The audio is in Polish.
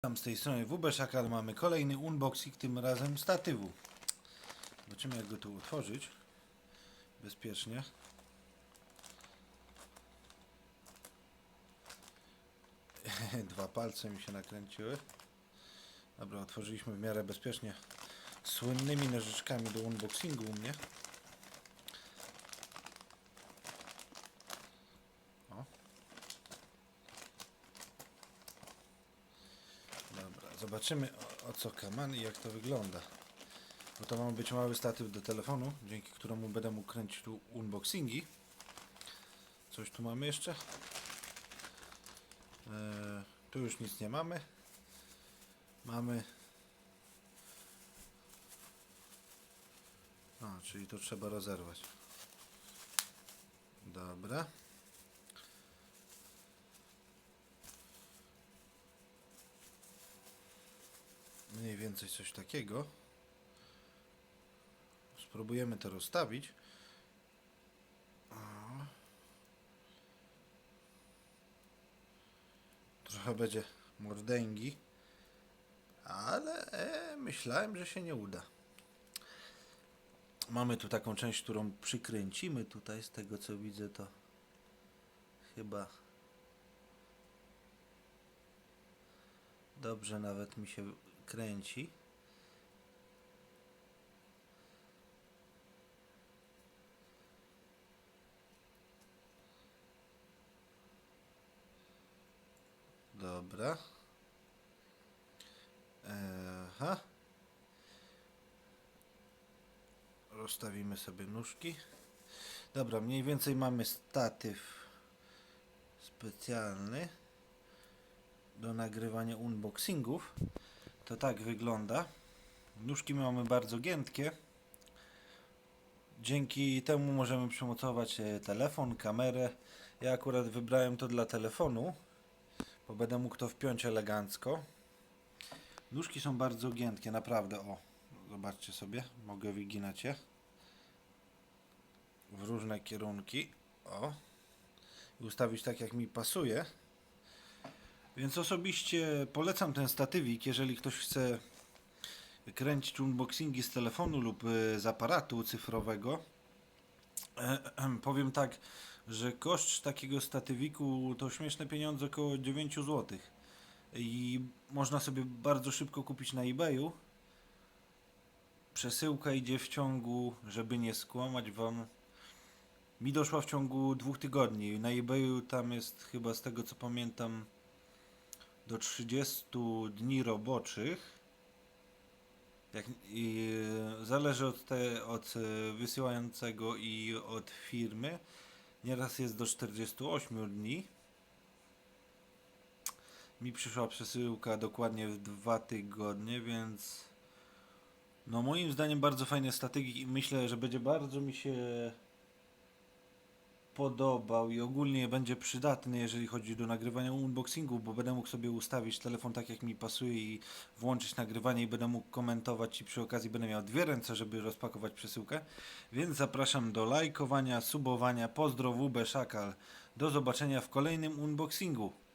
Tam z tej strony WB Szakal mamy kolejny unboxing, tym razem statywu. Zobaczymy jak go tu otworzyć. Bezpiecznie. Dwa palce mi się nakręciły. Dobra, otworzyliśmy w miarę bezpiecznie. Słynnymi nożyczkami do unboxingu u mnie. O. Dobra, zobaczymy o, o co kaman i jak to wygląda. Bo to ma być mały statyw do telefonu, dzięki któremu będę mógł kręcić tu unboxingi. Coś tu mamy jeszcze? Eee, tu już nic nie mamy. Mamy. A, czyli to trzeba rozerwać. Dobra. Mniej więcej coś takiego. Spróbujemy to rozstawić. Trochę będzie mordęgi, ale e, myślałem, że się nie uda. Mamy tu taką część, którą przykręcimy tutaj, z tego co widzę to chyba dobrze nawet mi się kręci. Dobra. Aha. Rozstawimy sobie nóżki. Dobra, mniej więcej mamy statyw specjalny do nagrywania unboxingów. To tak wygląda. Nóżki mamy bardzo giętkie. Dzięki temu możemy przymocować e, telefon, kamerę. Ja akurat wybrałem to dla telefonu, bo będę mógł to wpiąć elegancko. Nóżki są bardzo giętkie, naprawdę. O, zobaczcie sobie, mogę wyginać je w różne kierunki. O, i ustawić tak jak mi pasuje. Więc osobiście polecam ten statywik, jeżeli ktoś chce kręcić unboxingi z telefonu lub y, z aparatu cyfrowego. Powiem tak, że koszt takiego statywiku to śmieszne pieniądze około 9 zł. I można sobie bardzo szybko kupić na eBayu. Przesyłka idzie w ciągu, żeby nie skłamać wam, mi doszła w ciągu dwóch tygodni. Na eBayu tam jest chyba z tego co pamiętam do 30 dni roboczych. Jak, i, e, zależy od, te, od e, wysyłającego i od firmy. Nieraz jest do 48 dni. Mi przyszła przesyłka dokładnie w dwa tygodnie, więc no moim zdaniem bardzo fajne strategii i myślę, że będzie bardzo mi się podobał i ogólnie będzie przydatny, jeżeli chodzi do nagrywania unboxingu, bo będę mógł sobie ustawić telefon tak jak mi pasuje i włączyć nagrywanie i będę mógł komentować i przy okazji będę miał dwie ręce, żeby rozpakować przesyłkę. Więc zapraszam do lajkowania, subowania. Pozdro WB Szakal. Do zobaczenia w kolejnym unboxingu.